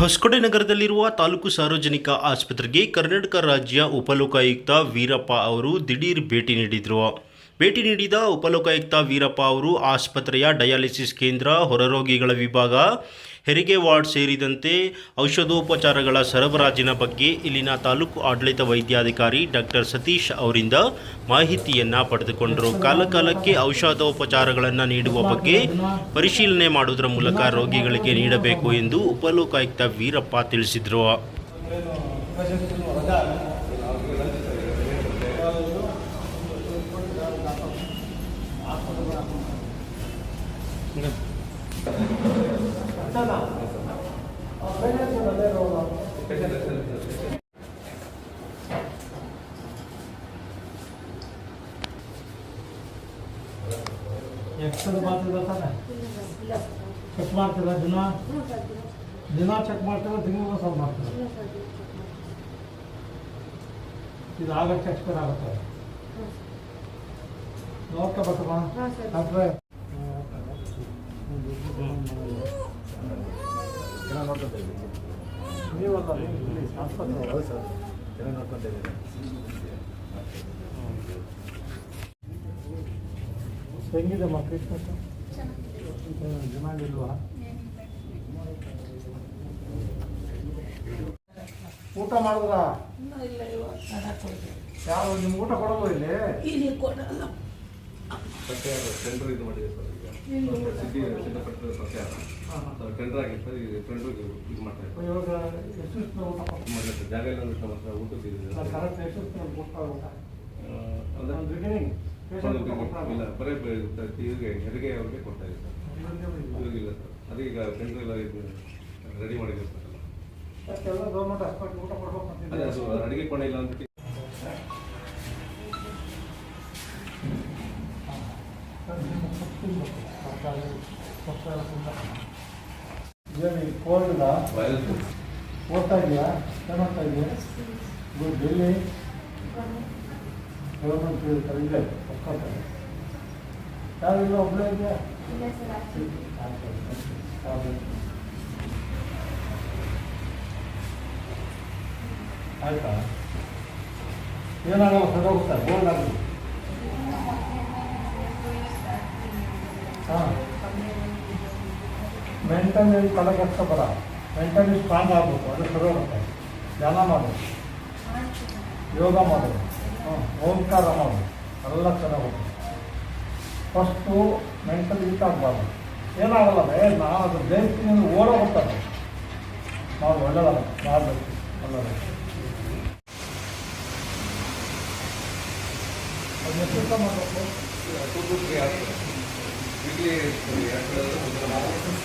ಹೊಸಕೋಟೆ ನಗರದಲ್ಲಿರುವ ತಾಲೂಕು ಸಾರ್ವಜನಿಕ ಆಸ್ಪತ್ರೆಗೆ ಕರ್ನಾಟಕ ರಾಜ್ಯ ಉಪಲೋಕಾಯುಕ್ತ ವೀರಪ್ಪ ಅವರು ದಿಢೀರ್ ಭೇಟಿ ನೀಡಿದರು. ಭೇಟಿ ನೀಡಿದ ಉಪಲೋಕಾಯುಕ್ತ ವೀರಪ್ಪ ಅವರು ಆಸ್ಪತ್ರೆಯ ಡಯಾಲಿಸಿಸ್ ಕೇಂದ್ರ, ಹೊರರೋಗಿಗಳ ವಿಭಾಗ ಹೆರಿಗೆ ವಾರ್ಡ್ ಸೇರಿದಂತೆ ಔಷಧೋಪಚಾರಗಳ ಸರಬರಾಜಿನ ಬಗ್ಗೆ ಇಲ್ಲಿನ ತಾಲೂಕು ಆಡಳಿತ ವೈದ್ಯಾಧಿಕಾರಿ ಡಾಕ್ಟರ್ ಸತೀಶ್ ಅವರಿಂದ ಮಾಹಿತಿಯನ್ನು ಪಡೆದುಕೊಂಡರು. ಕಾಲಕಾಲಕ್ಕೆ ಔಷಧೋಪಚಾರಗಳನ್ನು ನೀಡುವ ಬಗ್ಗೆ ಪರಿಶೀಲನೆ ಮಾಡುವುದರ ಮೂಲಕ ರೋಗಿಗಳಿಗೆ ನೀಡಬೇಕು ಎಂದು ಉಪಲೋಕಾಯುಕ್ತ ವೀರಪ್ಪ ತಿಳಿಸಿದರು. ಎಕ್ಸ್ರದ ಮಾಡ್ತಿದ್ದ ತಾನೆ ಚೆಕ್ ಮಾಡ್ತಿಲ್ಲ ದಿನ ದಿನ ಚೆಕ್ ಮಾಡ್ತಿಲ್ಲ ತಿಂಗಳು ಸ್ವಲ್ಪ ಮಾಡ್ತಿಲ್ಲ ಇದು ಆಗಕ್ಕೆ ಎಕ್ಸ್ಪೈರ್ ಆಗುತ್ತೆ ನೋಡ್ಕೊ ಬರ್ತಮ್ಮ ಡಾಕ್ಟ್ರೆ ಹೌದು ಸರ್ ಚೆನ್ನಾಗಿ ಊಟ ಮಾಡಿದ್ರ? ಯಾರು ನಿಮ್ಗೆ ಊಟ ಕೊಡೋದು ಇಲ್ಲಿ? ಕೊಡಲ್ಲ. ಸತ್ಯ ಟೆಂಡರ್ ಇದು ಮಾಡಿದೆ ಸರ್ ಈಗ ಸಿಟಿ ಸರ್ ಸತ್ಯ ಟೆಂಡರ್ ಆಗಿದೆ ಸರ್ ಈಗ ಟೆಂಡರ್ ಇದು ಮಾಡ್ತಾ ಇದ್ದಾರೆ ಜಾಗ ಎಲ್ಲ ನಮ್ಮ ಹತ್ರ ಊಟಕ್ಕೆ ಇದೆ ಇಲ್ಲ ಬರೀ ಇವ್ರಿಗೆ ಹೆರಿಗೆ ಅವ್ರಿಗೆ ಕೊಡ್ತಾ ಸರ್ ಅದೇ ಈಗ ಟೆಂಡರ್ ಎಲ್ಲ ರೆಡಿ ಮಾಡಿದ್ರು ಸರ್ ಅದೇ ಅದು ಅಡಿಗೆ ಇಲ್ಲ ಅಂತ ಹೇಳಿ ಕೋಲ್ಡ್ ವೈರಸ್ ಓದ್ತಾ ಇದೆಯಾ ಏನು ಓದ್ತಾ ಇದೆಯಾ ಗುಡ್ ಡೆಲ್ಲಿ ಗೌರ್ಮೆಂಟ್ ಹೇಳ್ತಾರೆ ಇಲ್ಲೇ. ಒಪ್ಕೊಳ್ತಾರೆ ಯಾರಿಲ್ಲ ಒಬ್ಬಳೇ ಇದೆಯಾ? ಆಯ್ತಾ? ಏನಾಗಲ್ಲ ಸದೋಗುತ್ತೆ ಗೋಲ್ಡ್ ಆಗುತ್ತೆ ಮೆಂಟಲಿ ಕಳೆಗಷ್ಟ ಬರ ಮೆಂಟಲಿ ಸ್ಟ್ರಾಂಗ್ ಆಗಬೇಕು. ಅದು ಹೋಗುತ್ತೆ ಧ್ಯಾನ ಮಾಡೋದು ಯೋಗ ಮಾಡೋದು ಓಂಕಾರ ಮಾಡೋದು ಎಲ್ಲ ಚೆನ್ನಾಗಿ ಫಸ್ಟು ಮೆಂಟಲ್ ಹೀಟ್ ಆಗಬಾರ್ದು. ಏನಾಗಲ್ಲ, ಏ, ನಾನು ಅದು ಅಂದ್ರೆ ಓಡೋ ಹೋಗ್ತಾರೆ. ನಾವು ಒಳ್ಳೆಯದಲ್ಲ ಮಾಡಬೇಕು ಒಳ್ಳೆಯದು ಅದನ್ನ ಕೆಲಸ ಮಾಡಬೇಕು? ಟೂ ಟು ತ್ರೀ ಆಗ್ತದೆ. வீட்டிலே இருக்கிற இடத்துல வந்து